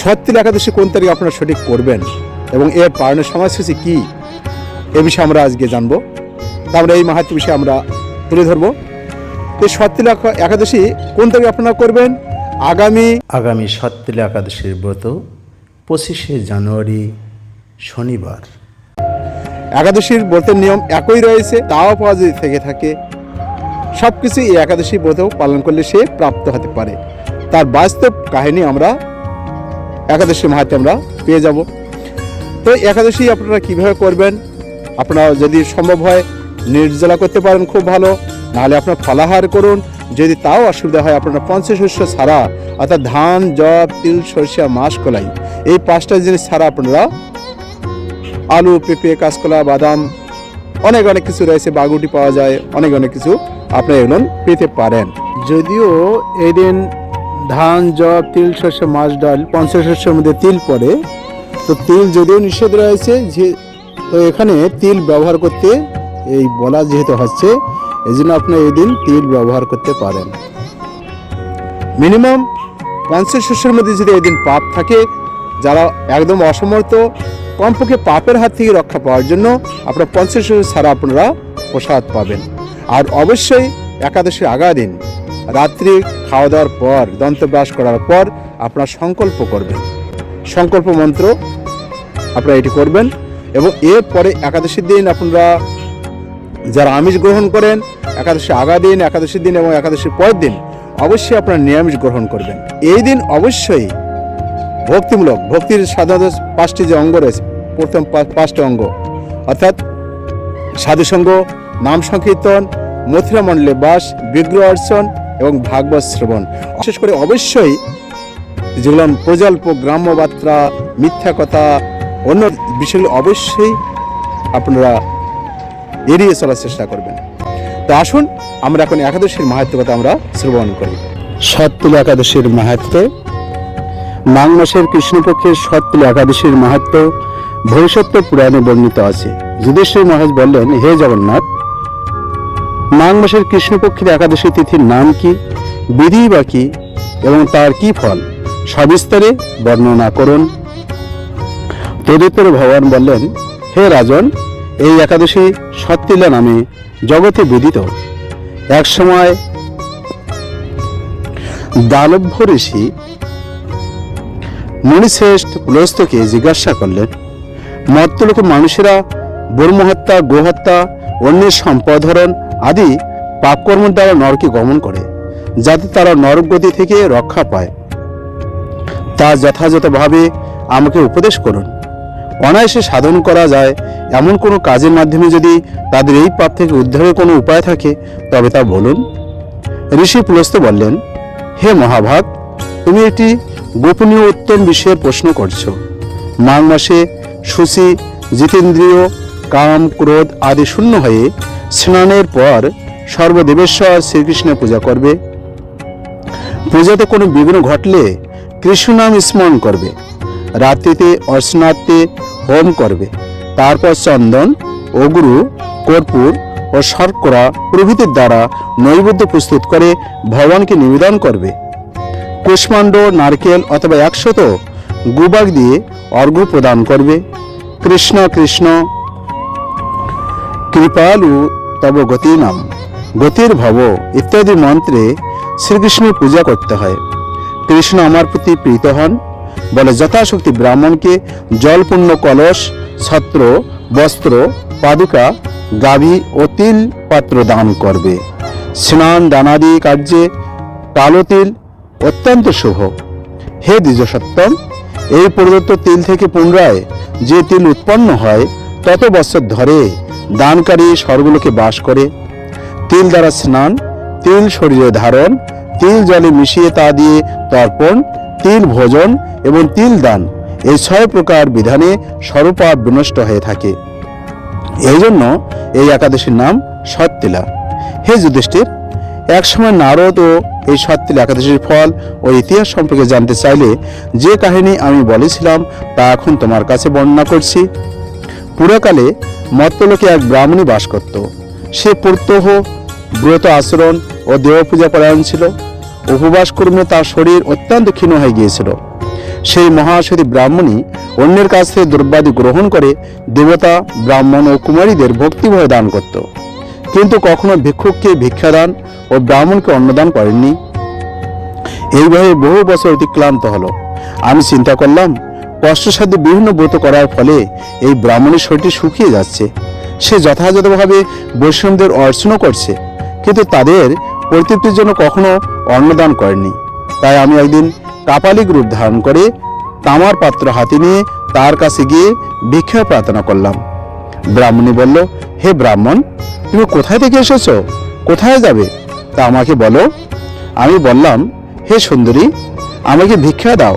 সত্যিল একাদশী কোন তারিখে আপনারা সঠিক করবেন এবং এর পালনের সময়সূচি কি? এ বিষয়ে আমরা আজকে জানব। তা আমরা এই মাহাত্ম বিষয়ে আমরা তুলে ধরবো। এই সত্যিল একাদশী কোন তারিখে আপনারা করবেন? আগামী আগামী সত্তিলা একাদশীর ব্রত পঁচিশে জানুয়ারি শনিবার। একাদশীর ব্রতের নিয়ম একই রয়েছে তাও পাওয়া যদি থেকে থাকে। সব কিছু এই একাদশী ব্রত পালন করলে সে প্রাপ্ত হতে পারে। তার বাস্তব কাহিনী আমরা একাদশী মাহাতে আমরা পেয়ে যাব। তো একাদশী আপনারা কীভাবে করবেন? আপনারা যদি সম্ভব হয় নির্জলা করতে পারেন খুব ভালো। নাহলে আপনার ফলাহার করুন। যদি তাও অসুবিধা হয়, আপনারা পঞ্চশস্য ছাড়া, অর্থাৎ ধান জব তিল, সরিষা মাস কলাই, এই পাঁচটা জিনিস ছাড়া আপনারা আলু, পেঁপে, কাঁচকলা, বাদাম, অনেক অনেক কিছু রয়েছে, বাগুটি পাওয়া যায়, অনেক অনেক কিছু আপনি এগুলো পেতে পারেন। যদিও এই দিন ধান, জব, তিল শস্য মাছ, ডাল, পঞ্চাশ শস্যের মধ্যে তিল পড়ে। তো তিল যদিও নিষেধ রয়েছে, যে তো এখানে তিল ব্যবহার করতে এই বলা যেহেতু হচ্ছে এই জন্য আপনি এই দিন তিল ব্যবহার করতে পারেন। মিনিমাম পঞ্চাশ শস্যের মধ্যে যদি এই দিন পাপ থাকে, যারা একদম অসমর্থ, কমপক্ষে পাপের হাত থেকে রক্ষা পাওয়ার জন্য আপনার পঞ্চাশ ছাড়া আপনারা প্রসাদ পাবেন। আর অবশ্যই একাদশীর আগা দিন রাত্রি খাওয়া দাওয়ার পর, দন্তব্যাস করার পর আপনার সংকল্প করবেন। সংকল্প মন্ত্র আপনারা এটি করবেন এবং এরপরে একাদশীর দিন আপনারা যারা আমিষ গ্রহণ করেন, একাদশী আগা দিন, একাদশীর দিন এবং একাদশীর পরের দিন অবশ্যই আপনারা নিরামিষ গ্রহণ করবেন। এই দিন অবশ্যই ভক্তিমূলক, ভক্তির সাধারণত পাঁচটি যে অঙ্গ রয়েছে, প্রথম পাঁচটি অঙ্গ, অর্থাৎ সাধুসঙ্গ, নাম সংকীর্তন মথুরা মণ্ডলে বাস, বিগ্রহ অর্চন এবং ভাগবত শ্রবণ। বিশেষ করে অবশ্যই যেগুলো প্রজল্প গ্রাম্য বার্তা মিথ্যা কথা, অন্য বিষয়গুলো অবশ্যই আপনারা এড়িয়ে চলার চেষ্টা করবেন। তো আসুন, আমরা এখন একাদশীর মাহাত্ম কথা আমরা শ্রবণ করি। সত্তুল একাদশীর মাহাত্ম মাঘ মাসের কৃষ্ণপক্ষের সত্তুল একাদশীর মাহাত্ম ভবিষ্যৎ পুরাণে বর্ণিত আছে। যুধিষ্ঠির মহারাজ বললেন, হে জগন্নাথ মাঘ মাসের কৃষ্ণপক্ষের একাদশী তিথির নাম কি? বিধি বা কি? এবং তার কি ফল? সবিস্তারে বর্ণনা করুন। তদুত্তরে ভগবান বললেন, হে রাজন, এই একাদশী সত্তিলা নামে জগতে বিদিত। এক সময় দালভ্য ঋষি মুনিশ্রেষ্ঠ পুলস্তকে জিজ্ঞাসা করলেন, মর্তলোকে মানুষেরা ব্রহ্মহত্যা, গোহত্যা, অন্যের সম্পদহরণ আদি পাপকর্মের দ্বারা নরকে গমন করে, যাতে তারা নরকগতি থেকে রক্ষা পায়। তা যথাযথভাবে আমাকে উপদেশ করুন। অনায়াসে সাধন করা যায় এমন কোনো কাজের মাধ্যমে যদি তাদের এই পাপ থেকে উদ্ধারের কোনো উপায় থাকে, তবে তা বলুন। ঋষি পুলস্ত বললেন, হে মহাভাগ, তুমি একটি গোপনীয় উত্তম বিষয়ের প্রশ্ন করছ। মাঘ মাসে সুচি জিতেন্দ্রিয়, কাম, ক্রোধ আদি শূন্য হয়ে স্নানের পর সর্বদেবেশ্বর শ্রীকৃষ্ণের পূজা করবে। পূজাতে কোনো বিঘ্ন ঘটলে কৃষ্ণ নাম স্মরণ করবে। রাত্রিতে অর্চনার্থে হোম করবে। তারপর চন্দন অগুরু কর্পূর ও শর্করা প্রভৃতির দ্বারা নৈবেদ্য প্রস্তুত করে ভগবানকে নিবেদন করবে। কুষ্মাণ্ড, নারকেল অথবা একশত গুবাগ দিয়ে অর্ঘ্য প্রদান করবে। কৃষ্ণ কৃষ্ণ কৃপালু তব গতি নাম গতির ভব ইত্যাদি মন্ত্রে শ্রীকৃষ্ণের পূজা করতে হয়। কৃষ্ণ আমার প্রতি প্রীত হন। বলে যথাশক্তি ব্রাহ্মণকে জলপূর্ণ কলস, ছত্র, বস্ত্র, পাদুকা, গাভী ও তিল পাত্র দান করবে। স্নান, দানাদি কার্যে কালো তিল অত্যন্ত শুভ। হে দ্বিজ দ্বিজসত্তম, এই প্রদত্ত তিল থেকে পুনরায় যে তিল উৎপন্ন হয়, তত বছর ধরে দানকারী স্বর্গলোকে বাস করে। তিল দ্বারা স্নান, তিল শরীরে ধারণ, তিল জলে মিশিয়ে তা দিয়ে তর্পণ, তিল ভোজন এবং তিল দান এই ছয় প্রকার বিধানে সর্বপাপ বিনষ্ট হয়ে থাকে। এই জন্য এই একাদশীর নাম সত্তিলা। হে যুধিষ্ঠির, একসময় নারদ ও এই সত্তিলা একাদশীর ফল ও ইতিহাস সম্পর্কে জানতে চাইলে যে কাহিনী আমি বলেছিলাম তা এখন তোমার কাছে বর্ণনা করছি। পুরাকালে মর্তলোকে এক ব্রাহ্মণী বাস করত। সে প্রত্যহ ব্রত আচরণ ও দেবপূজা পরায়ণ ছিল। উপবাস কর্মে তার শরীর অত্যন্ত ক্ষীণ হয়ে গিয়েছিল। সেই মহাসতী ব্রাহ্মণী অন্যের কাছ থেকে দ্রব্যাদি গ্রহণ করে দেবতা, ব্রাহ্মণ ও কুমারীদের ভক্তিভয় দান করত। কিন্তু কখনো ভিক্ষুককে ভিক্ষাদান ও ব্রাহ্মণকে অন্নদান করেননি। এইভাবে বহু বছর অতিক্লান্ত হলো। আমি চিন্তা করলাম কষ্টসাধ্য বিভিন্ন ব্রত করার ফলে এই ব্রাহ্মণের শরীরটি শুকিয়ে যাচ্ছে। সে যথাযথভাবে বৈষ্ণবদের অর্চনা করছে, কিন্তু তাদের পরিতৃপ্তির জন্য কখনো অন্নদান করেনি। তাই আমি একদিন কাপালিক রূপ ধারণ করে তামার পাত্র হাতে নিয়ে তার কাছে গিয়ে ভিক্ষা প্রার্থনা করলাম। ব্রাহ্মণী বলল, হে ব্রাহ্মণ, তুমি কোথায় থেকে এসেছ? কোথায় যাবে? তা আমাকে বলো। আমি বললাম, হে সুন্দরী, আমাকে ভিক্ষা দাও।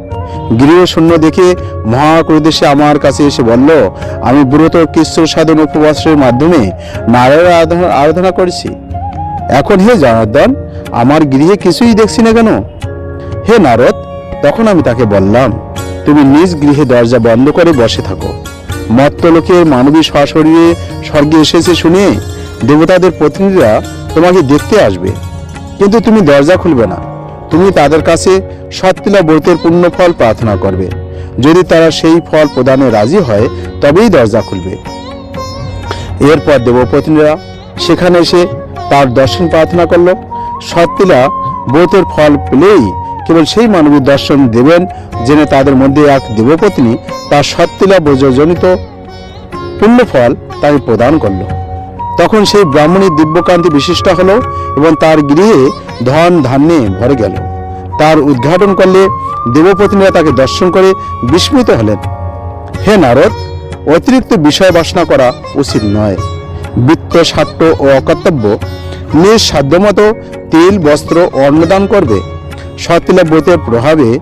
গৃহ শূন্য দেখে মহাক্রোধে আমার কাছে এসে বলল, আমি ব্রত কৃষ্ণ সাধন উপবাসের মাধ্যমে নারায়ণ আরাধনা আরাধনা করেছি। এখন হে জনার্দন, আমার গৃহে কিছুই দেখছি না কেন? হে নারদ, তখন আমি তাকে বললাম, তুমি নিজ গৃহে দরজা বন্ধ করে বসে থাকো। মত্তলোকের মানবী সশরীরে স্বর্গে এসেছে শুনে দেবতাদের প্রতিনিধিরা তোমাকে দেখতে আসবে। কিন্তু তুমি দরজা খুলবে না। তুমি তাদের কাছে সত্তিলা ব্রতের পূর্ণ ফল প্রার্থনা করবে। যদি তারা সেই ফল প্রদানে রাজি হয়, তবেই দরজা খুলবে। এরপর দেবপত্নীরা সেখানে এসে তার দর্শন প্রার্থনা করল। সত্তিলা ব্রতের ফল পেলেই কেবল সেই মানবীর দর্শন দেবেন জেনে তাদের মধ্যে এক দেবপত্নী, তার সত্তিলা ব্রজজনিত পুণ্যফল তাকে প্রদান করল। তখন সেই ব্রাহ্মণী দিব্যকান্তি বিশিষ্ট হলো এবং তার গৃহে ধন ধান্যে ভরে গেল। তার উদ্ঘাটন করলে দেবপত্নীরা তাকে দর্শন করে বিস্মিত হলেন। হে নারদ, অতিরিক্ত বিষয় বাসনা করা উচিত নয়। বৃত্ত সাট্য ও অকর্তব্য নিজ সাধ্যমতো তেল, বস্ত্র, অন্নদান করবে। সতিলাব্যতের প্রভাবে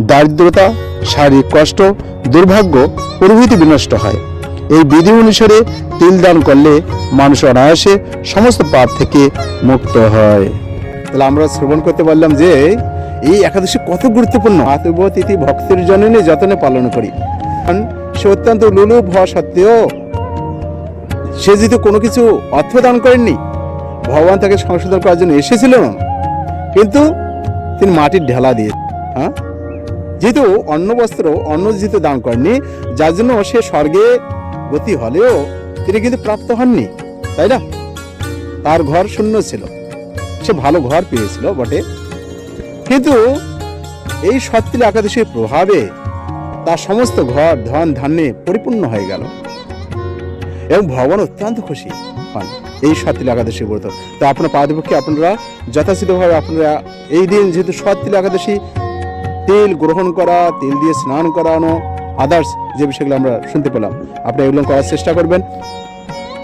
দারিদ্রতা, শারীরিক কষ্ট, দুর্ভাগ্য, প্রভৃতি বিনষ্ট হয়। এই বিধি অনুসারে তিল দান করলে মানুষ অনায়াসে সমস্ত পাপ থেকে মুক্ত হয়। তাহলে আমরা শ্রবণ করতে পারলাম যে এই একাদশী কত গুরুত্বপূর্ণ। আতব তিথি ভক্তের জননে যতনে পালন করি। কারণ সে অত্যন্ত লুলুপ হওয়া সত্ত্বেও সে যেহেতু কোনো কিছু অর্থ দান করেননি, ভগবান তাকে সংশোধন করার জন্য এসেছিল। না কিন্তু তিনি মাটির ঢেলা দিয়ে হ্যাঁ? যেহেতু অন্ন বস্ত্র অন্ন যেহেতু দান করেননি, যার জন্য সে স্বর্গে গতি হলেও তিনি কিন্তু প্রাপ্ত হননি, তাই না? তার ঘর শূন্য ছিল। সে ভালো ঘর পেয়েছিল বটে। কিন্তু এই সত্তিল একাদশীর প্রভাবে তার সমস্ত ঘর, ধন, ধান্যে পরিপূর্ণ হয়ে গেল। এবং ভগবান অত্যন্ত খুশি হন এই সত্তিল একাদশী ব্রত। তো আপনার পাদপক্ষে আপনারা যথাযথভাবে আপনারা এই দিন যেহেতু সত্তিল একাদশী, তেল গ্রহণ করা, তেল দিয়ে স্নান করানো আদার্স যে বিষয়গুলো আমরা শুনতে পেলাম, আপনি এগুলো করার চেষ্টা করবেন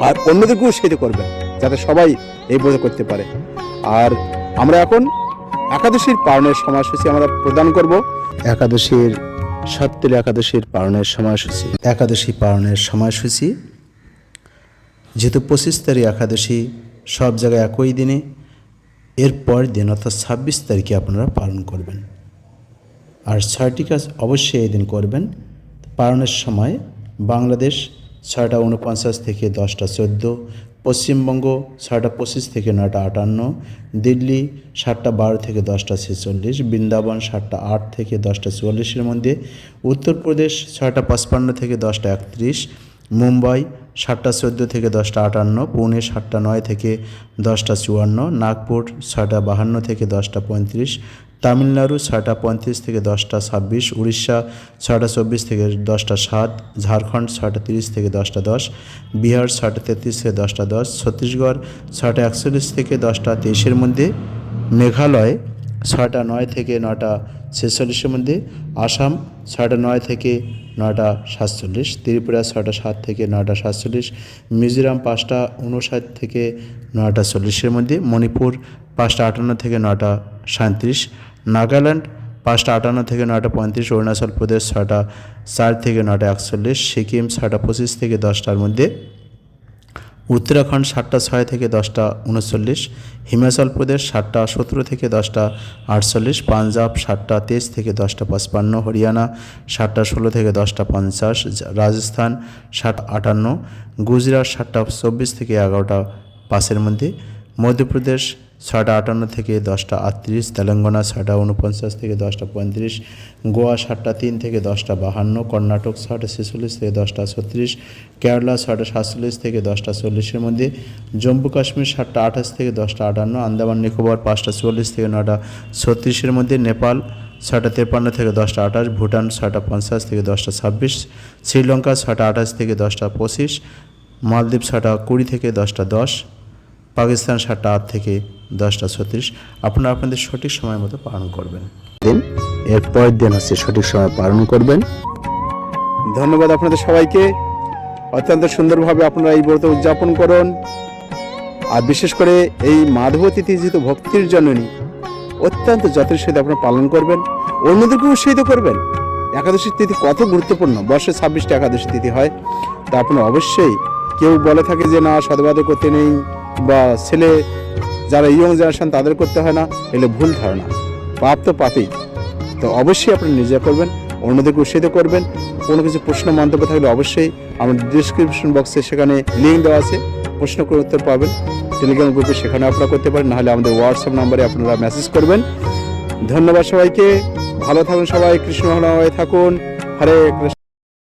আর অন্যদেরকেও সেটা করবেন, যাতে সবাই এই ব্রত করতে পারে। আর আমরা এখন একাদশীর পালনের সময়সূচি আমরা প্রদান করব। একাদশীর সত্যের একাদশীর পালনের সময়সূচি। একাদশী পালনের সময়সূচি, যেহেতু পঁচিশ তারিখ একাদশী সব জায়গায় একই দিনে এরপর দিন অর্থাৎ ছাব্বিশ তারিখে আপনারা পালন করবেন। আর ছয়টি কাজ অবশ্যই এই দিন করবেন। পালনের সময় বাংলাদেশ ছয়টা উনপঞ্চাশ থেকে দশটা চোদ্দ, পশ্চিমবঙ্গ ছয়টা পঁচিশ থেকে নয়টা আটান্ন, দিল্লি সাতটা বারো থেকে দশটা ছেচল্লিশ, বৃন্দাবন সাতটা আট থেকে দশটা চুয়াল্লিশের মধ্যে, উত্তরপ্রদেশ ছয়টা পঁচপান্ন থেকে দশটা একত্রিশ, মুম্বাই সাতটা চোদ্দ থেকে দশটা আটান্ন, পুনে সাতটা নয় থেকে দশটা চুয়ান্ন, নাগপুর ছয়টা বাহান্ন থেকে দশটা পঁয়ত্রিশ তামিলনাড়ু ছয়টা পঁয়ত্রিশ থেকে দশটা ছাব্বিশ, উড়িষ্যা ছয়টা চব্বিশ থেকে দশটা সাত, ঝাড়খণ্ড ছয়টা তিরিশ থেকে দশটা দশ, বিহার ছয়টা তেত্রিশ থেকে দশটা দশ, ছত্তিশগড় ছয়টা একচল্লিশ থেকে দশটা তেইশের মধ্যে, মেঘালয় ছয়টা নয় থেকে নয়টা ছেচল্লিশের মধ্যে, আসাম ছয়টা নয় থেকে নয়টা সাতচল্লিশ, ত্রিপুরা ছয়টা সাত থেকে নয়টা সাতচল্লিশ, মিজোরাম পাঁচটা উনষাট থেকে নয়টা চল্লিশের মধ্যে, মণিপুর পাঁচটা আটান্ন থেকে নটা সাঁত্রিশ নাগাল্যান্ড, পাঁচটা আটান্ন থেকে নয়টা পঁয়ত্রিশ, অরুণাচল প্রদেশ ছয়টা চার থেকে নয়টা একচল্লিশ, সিকিম ছয়টা পঁচিশ থেকে দশটার মধ্যে। উত্তরাখণ্ড সাতটা ছয় থেকে দশটা উনচল্লিশ, হিমাচল প্রদেশ সাতটা সতেরো থেকে দশটা আটচল্লিশ, পাঞ্জাব সাতটা তেইশ থেকে দশটা পঁচপান্ন, হরিয়ানা সাতটা ষোলো থেকে দশটা পঞ্চাশ, রাজস্থান সাত আটান্ন, গুজরাট সাতটা চব্বিশ থেকে এগারোটা পাঁচের মধ্যে, মধ্যপ্রদেশ ছটা আটান্ন থেকে দশটা আটত্রিশ তেলেঙ্গানা ছটা উনপঞ্চাশ থেকে দশটা পঁয়ত্রিশ গোয়া সাতটা তিন থেকে দশটা বাহান্ন কর্ণাটক ছটা ছেচল্লিশ থেকে দশটা ছত্রিশ কেরালা ছটা সাতচল্লিশ থেকে দশটা চল্লিশের মধ্যে জম্মু কাশ্মীর সাতটা আঠাশ থেকে দশটা আটান্ন আন্দামান নিকোবর পাঁচটা চল্লিশ থেকে নটা ছত্রিশের মধ্যে নেপাল ছটা তেপান্ন থেকে দশটা আঠাশ ভুটান ছটা পঞ্চাশ থেকে দশটা ছাব্বিশ শ্রীলঙ্কা ছটা আঠাশ থেকে দশটা পঁচিশ মালদ্বীপ ছটা কুড়ি থেকে দশটা দশ পাকিস্তান সাতটা আট থেকে দশটা ছত্রিশ আপনারা আপনাদের সঠিক সময় মতো পালন করবেন। দিন এর পরের দিন হচ্ছে সঠিক সময় পালন করবেন। ধন্যবাদ আপনাদের সবাইকে। অত্যন্ত সুন্দরভাবে আপনারা এই ব্রত উদযাপন করুন। আর বিশেষ করে এই মাধব তিথি যেহেতু ভক্তির জননী অত্যন্ত যত্নের সাথে আপনারা পালন করবেন অন্যদেরকে উৎসাহিত করবেন। একাদশী তিথি কত গুরুত্বপূর্ণ? বর্ষে ছাব্বিশটা একাদশী তিথি হয়। তা আপনারা অবশ্যই কেউ বলে থাকে যে না সদবাদ করতে নেই বা ছেলে যারা ইয়ং জেনারেশন তাদের করতে হয় না, এলে ভুল ধারণা। পাপ তো পাপই। তো অবশ্যই আপনি নিজে করবেন, অন্যদেরকে উৎসাহিত করবেন। কোনো কিছু প্রশ্ন, মন্তব্য থাকলে অবশ্যই আমাদের ডিসক্রিপশন বক্সে সেখানে লিঙ্ক দেওয়া আছে। প্রশ্ন করে উত্তর পাবেন। টেলিগ্রাম গ্রুপে সেখানে আপনারা করতে পারেন, নাহলে আমাদের হোয়াটসঅ্যাপ নাম্বারে আপনারা মেসেজ করবেন। ধন্যবাদ সবাইকে। ভালো থাকুন সবাই। কৃষ্ণ হয়ে থাকুন। হরে কৃষ্ণ।